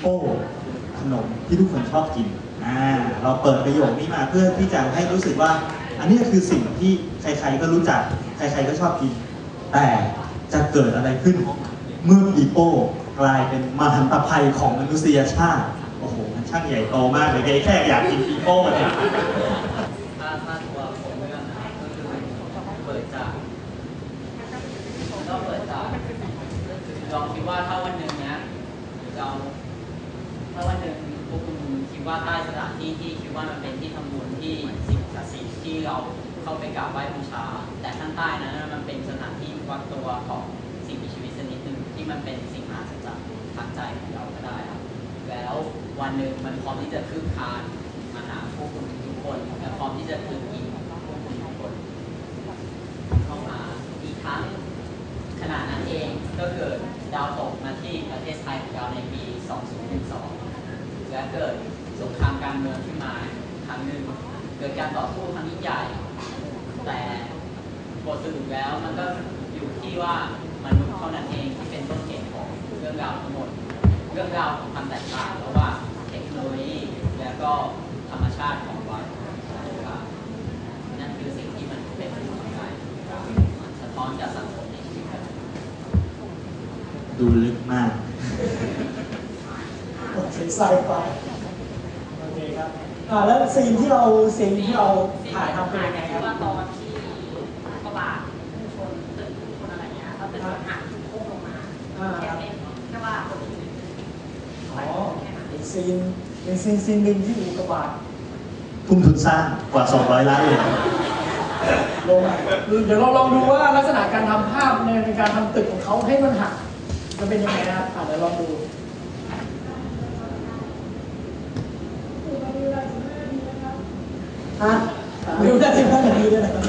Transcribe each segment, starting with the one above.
โป้ขนมที่ทุกคนชอบกินอ่าเราเปิดประโยคนี้มาเพื่อที่จะให้รู้สึกว่า อันนี้คือสิ่งที่ใครๆก็รู้จัก ใครๆก็ชอบกิน แต่จะเกิดอะไรขึ้น เมื่อปีโป้กลายเป็นมหันตภัยของมนุษยชาติ โอ้โห มันช่างใหญ่โตมากเลยแค่อยากกินปีโป้เนี่ยถ้าถ้าตัวผมเลือกนะก็คือเปิดจากก็เปิดจากลองคิดว่าถ้าวันหนึ่งเนี้ยเรา ถ้าวันหนึ่งพวกคุณคิดว่าใต้สถานที่ที่คิดว่ามันเป็นที่ทำบุญที่สิ่งศักดิ์สิทธิ์ที่เราเข้าไปกราบไหว้บูชา แต่ข้างใต้นั้นมันเป็นสถานที่วัดตัวของสิ่งมีชีวิตชนิดหนึ่งที่มันเป็นสิ่งมหัศจรรย์ทางใจของเราก็ได้ครับแล้ววันหนึ่งมันพร้อมที่จะคืบคานมาหาพวกคุณทุกคนและพร้อมที่จะคืนกินพวกคุณทุกคนเข้ามาอีกครั้งขณะนั้นเองก็เกิดดาวตกมาที่ประเทศไทยของเราในปี 2012 และเกิดสงครามการเมืองขึ้นมาครั้งหนึ่งเกิดการต่อสู้ครั้งยิ่งใหญ่ แต่บทสรุปแล้วมันก็อยู่ที่ว่ามนุษย์เท่านั้นเองที่เป็นต้นเหตุของเรื่องราวทั้งหมด เรื่องราวของความแตกต่างระหว่างเทคโนโลยีและก็ธรรมชาติของวัฏนั่นคือสิ่งที่มันเป็นอยู่ในใจมันสะท้อนจากสังคมในชีวิตประจำวันดูลึกมากโอเคไซไฟโอเคครับ อ่าแล้วซีนที่เราซีนที่เราถ่ายทำเป็นยังไงครับ ว่าตอนที่กระบะชนตึกชนอะไรเงี้ยแล้วตึกมันหักโค้งลงมาอ่า แค่นี้แค่ว่าคนที่อ๋อเป็นซีนเป็นซีนซีนหนึ่งที่อุกกาบาตทุ่มทุนสร้างกว่า 200 ล้านเหรียญลงเดี๋ยวเราลองดูว่าลักษณะการทำภาพในในการทำตึกของเขาให้มันหักจะเป็นยังไงนะครับอ่าเดี๋ยวลองดู ฮะดูได้สิบห้านาทีด้วยนะครับ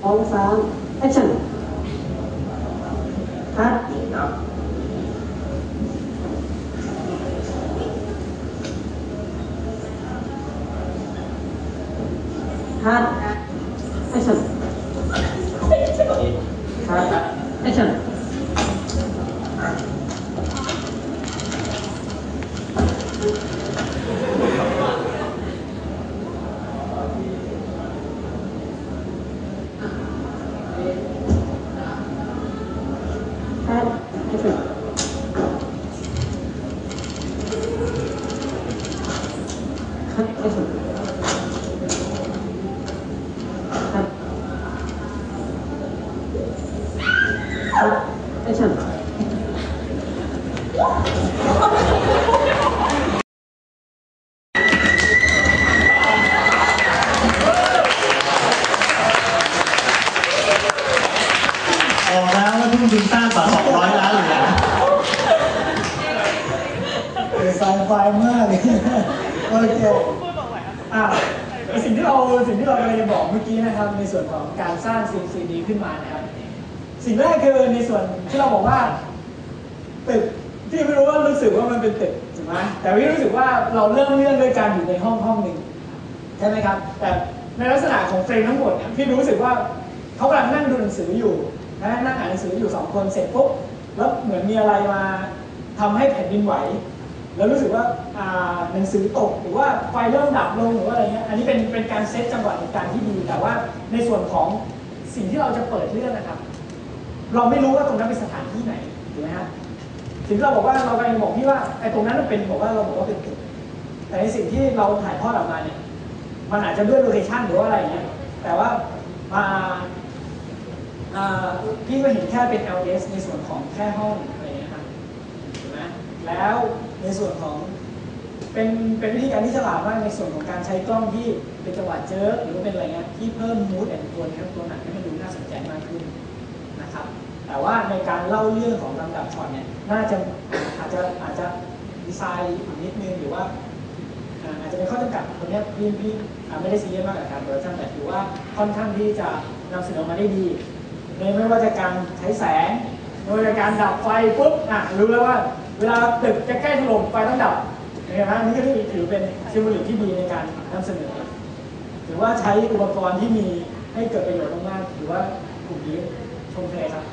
พร้อมสามแอคชั่นคัดคัดแอคชั่นคัดแอคชั่นคัดแอคชั่นคัดแอคชั่นคัด คัดแอคชั่นบอกแล้วว่าทุ่มทุนสร้างกว่า200 ล้านเหรียญเออไซไฟมากเลยโอเคอะสิ่งที่เราสิ่งที่เรากำลังจะบอกเมื่อกี้นะครับ ในส่วนของการสร้างซีนซีดีขึ้นมานะครับ สิ่งแรกคือในส่วนที่เราบอกว่าตึกที่ไม่รู้ว่ารู้สึกว่ามันเป็นตึกถูกไหมแต่พี่รู้สึกว่าเราเริ่มเรื่องด้วยการอยู่ในห้องห้องหนึ่งใช่ไหมครับ แต่ในลักษณะของเฟรมทั้งหมดเนี่ยพี่รู้สึกว่าเขากำลังนั่งดูหนังสืออยู่นะนั่งอ่านหนังสืออยู่สองคนเสร็จปุ๊บแล้วเหมือนมีอะไรมาทำให้แผ่นดินไหว แล้วรู้สึกว่าอ่าหนังสือตกหรือว่าไฟเริ่มดับลงหรือว่าอะไรเงี้ยอันนี้เป็นเป็นการเซตจังหวะในการที่ดี แต่ว่าในส่วนของสิ่งที่เราจะเปิดเรื่องนะครับ เราไม่รู้ว่าตรงนั้นเป็นสถานที่ไหนถูกไหมฮะสิ่งที่เราบอกว่าเรากำลังบอกพี่ว่าไอ้ตรงนั้นมันเป็นบอกว่าเราบอกว่าเป็นตึกแต่ในสิ่งที่เราถ่ายทอดออกมาเนี่ยมันอาจจะด้วยโลเคชันหรือว่าอะไรเงี้ยแต่ว่ามาพี่ก็เห็นแค่เป็น LS ในส่วนของแค่ห้องอะไรเงี้ยครับถูกไหมแล้วในส่วนของเป็นเป็นวิธีการที่ฉลาดมากในส่วนของการใช้กล้องที่เป็นจังหวะเจอหรือว่าเป็นอะไรเงี้ยที่เพิ่มมูดแอนตัวนี้ตัวหนัง แต่ว่าในการเล่าเรื่องของลำดับช็อตเนี่ยน่าจะอาจจะอาจจะดีไซน์อีกนิดนึงหรือว่าอาจจะเป็นข้อจำกัดตรงเนี้ยพี่พี่ไม่ได้ซีเรียสมากกับการโปรดักชันแต่ถือว่าค่อนข้างที่จะนำเสนอมาได้ดีในไม่ว่าจะการใช้แสงไม่ว่าจะการดับไฟปุ๊บอะรู้แล้วว่าเวลาตึกจะใกล้ถล่มไฟต้องดับเห็นไหมนี่ก็ถือเป็นซิมโบลิกที่ดีในการนำเสนอถือว่าใช้อุปกรณ์ที่มีให้เกิดประโยชน์มากๆถือว่ากลุ่มนี้ชมเชยครับ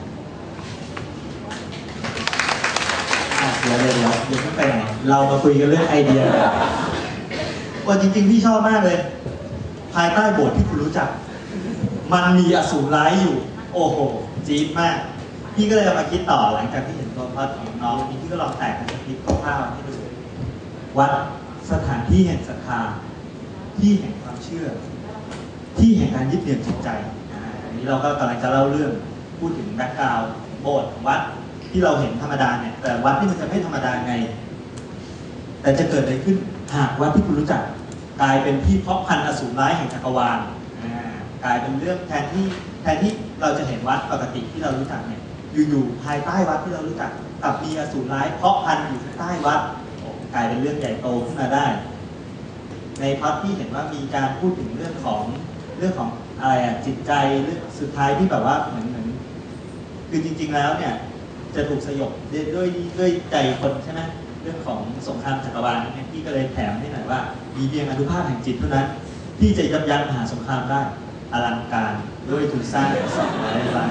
อะ เดี๋ยวเดี๋ยวเดี๋ยวเดี๋ยวไม่ไปไหน เรามาคุยกันเรื่องไอเดียกันว่าจริงๆ พี่ชอบมากเลย ภายใต้โบสถ์ที่คุณรู้จัก มันมีอสูรร้ายอยู่ โอ้โห จี๊ดมาก พี่ก็เลยเอามาคิดต่อหลังจากที่เห็นตัวพล็อดของน้องนี้พี่ก็ลองแตกเป็นคริปคร่าวๆให้ดูวัดสถานที่แห่งศรัทธาที่แห่งความเชื่อ ที่แห่งการยึดเหนี่ยวจิตใจอันนี้เราก็กำลังจะเล่าเรื่องพูดถึงแบ็กกราวด์โบสถ์วัด ที่เราเห็นธรรมดาเนี่ย แต่วัดที่มันจะไม่ธรรมดาไง แต่จะเกิดอะไรขึ้นหากวัดที่คุณรู้จัก กลายเป็นที่เพาะพันธุ์อสูรร้ายแห่งจักรวาลกลายเป็นเรื่องแทนที่แทนที่เราจะเห็นวัดปกติที่เรารู้จักเนี่ย อยู่ๆภายใต้วัดที่เรารู้จักกลับมีอสูรร้ายเพาะพันธุ์อยู่ใต้วัดกลายเป็นเรื่องใหญ่โตขึ้นมาได้ ในพล็อดที่เห็นว่ามีการพูดถึงเรื่องของเรื่องของอะไรอะจิตใจเรื่องสุดท้ายที่แบบว่าเหมือนเหมือนคือจริง ๆ แล้วเนี่ย จะถูกสยบด้วยด้วยใจคนใช่ไหมเรื่องของสงครามจักรวาลนี่พี่ก็เลยแถมให้หน่อยว่ามีเพียงอนุภาพแห่งจิตเท่านั้น ที่จะยับยั้งมหาสงครามได้อลังการด้วยทุนสร้างสองร้อยล้าน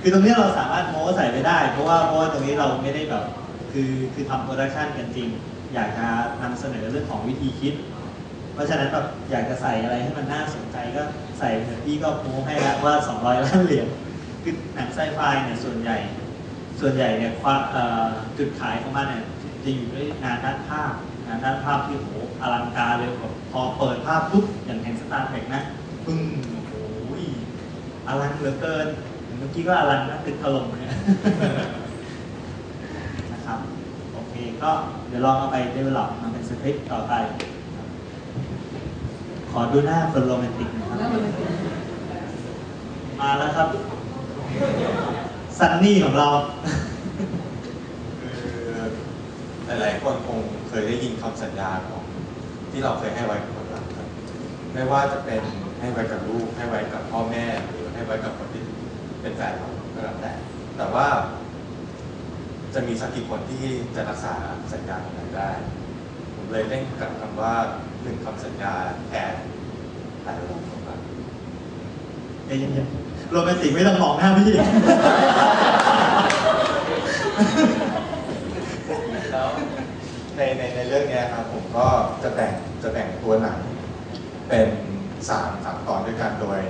คือตรงนี้เราสามารถโม้ใส่ไปได้ เพราะว่าเพราะว่าตรงนี้เราไม่ได้แบบคือคือทำโปรดักชันกันจริง อยากจะนำเสนอเรื่องของวิธีคิด เพราะฉะนั้นแบบอยากจะใส่อะไรให้มันน่าสนใจก็ใส่เถอะพี่ก็โม้ให้แล้วว่า 200 ล้านเหรียญ คือหนังไซไฟเนี่ยส่วนใหญ่ ส่วนใหญ่เนี่ยความเอ่อจุดขายของมันเนี่ยจะอยู่ด้วยงานด้านภาพงานด้านภาพที่โหอลังการเลยแบบพอเปิดภาพปุ๊บอย่างแห่งสตาร์เทคนะปึ้งโอ้ยอลังเหลือเกินเมื่อกี้ก็อลังนะตึกถล่มเนี่ยนะครับโอเคก็เดี๋ยวลองเอาไป develop มันเป็นสคริปต์ต่อไป ขอดูหน้าคนโรแมนติกหนะครับมาแล้วครับ ซันนี่ของเรา คือหลายๆคนคงเคยได้ยินคำสัญญาของที่เราเคยให้ไว้กับคนรักครับไม่ว่าจะเป็นให้ไว้กับลูก ให้ไว้กับพ่อแม่หรือให้ไว้กับคนที่เป็นแฟนเราก็แล้วแต่ แต่ว่า จะมีสักกี่คนที่จะรักษาสัญญาของนั้นได้ ผมเลยเล่นกับคำว่าหนึ่งคำสัญญาแทนหลายรูปของเราใจเย็นๆ โรแมนติกไม่ต้องมองหน้าพี่ แล้วในในในเรื่องเนี้ยครับผมก็จะแบ่งจะแบ่งตัวหนังเป็นสามสามตอนด้วยกันโดย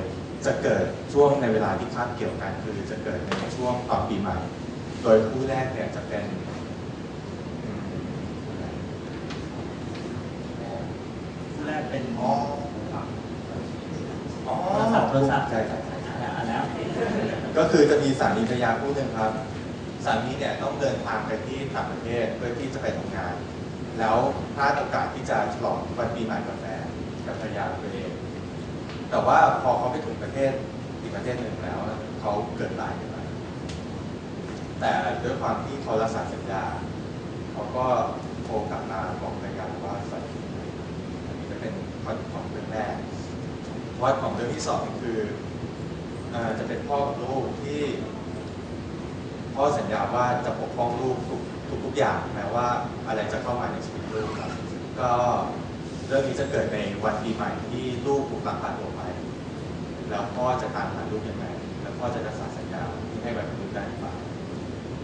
จะเกิดช่วงในเวลาที่คาบเกี่ยวกัน คือจะเกิดในช่วงตอนปีใหม่ โดยคู่แรกเนี่ยจะเป็นอืมแรกเป็นอ๋ออ๋อโทรศัพท์โทรศัพท์ ใช่ครับอะแล้ว ก็คือจะมีสามีภรรยาคู่หนึ่งครับ สามีเนี่ยต้องเดินทางไปที่ต่างประเทศเพื่อที่จะไปทำงาน แล้วพลาดโอกาสที่จะฉลองวันปีใหม่กับแฟนกับภรรยาตัวเอง แต่ว่าพอเขาไปถึงประเทศอีกประเทศหนึ่งแล้วเขาเกิดตายขึ้นมาแต่ด้วยความที่เขารักษาสัญญาเขาก็โทรกลับมาบอกภรรยาว่าสัญญาอันนี้จะเป็นพอดของเรื่องแรกพอดของเรื่องที่สองคือ จะเป็นพ่อกับลูกที่พ่อสัญญาว่าจะปกป้องลูกทุกทุกทุกอย่างแม้ว่าอะไรจะเข้ามาในชีวิตลูกครับก็เรื่องนี้จะเกิดในวันปีใหม่ที่ลูกถูกลักพาตัวไป แล้วพ่อจะตามหาลูกยังไงแล้วพ่อจะรักษาสัญญาที่ให้ไว้กับลูกได้หรือเปล่า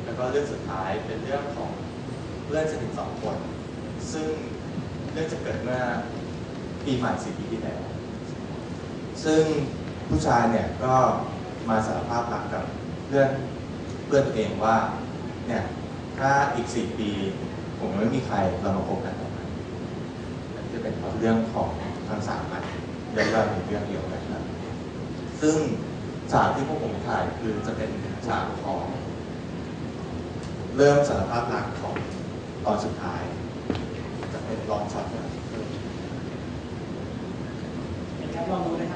แล้วก็เรื่องสุดท้ายเป็นเรื่องของเพื่อนสนิทสองคน ซึ่งเรื่องจะเกิดเมื่อปีใหม่สี่ปีที่แล้วซึ่ง ผู้ชายเนี่ยก็มาสารภาพหลังกับเพื่อนเพื่อนตัวเองว่าเนี่ยถ้าอีกสี่ปี ผมไม่มีใครเรามาพบกันนะจะเป็นเรื่องของทั้งสามอันเรียกว่าเป็นเรื่องเดียวกันครับซึ่งฉากที่พวกผมถ่ายคือจะเป็นฉากของ เริ่มสารภาพหลังของตอนสุดท้าย จะเป็นลองช็อตนะครับลองดูนะ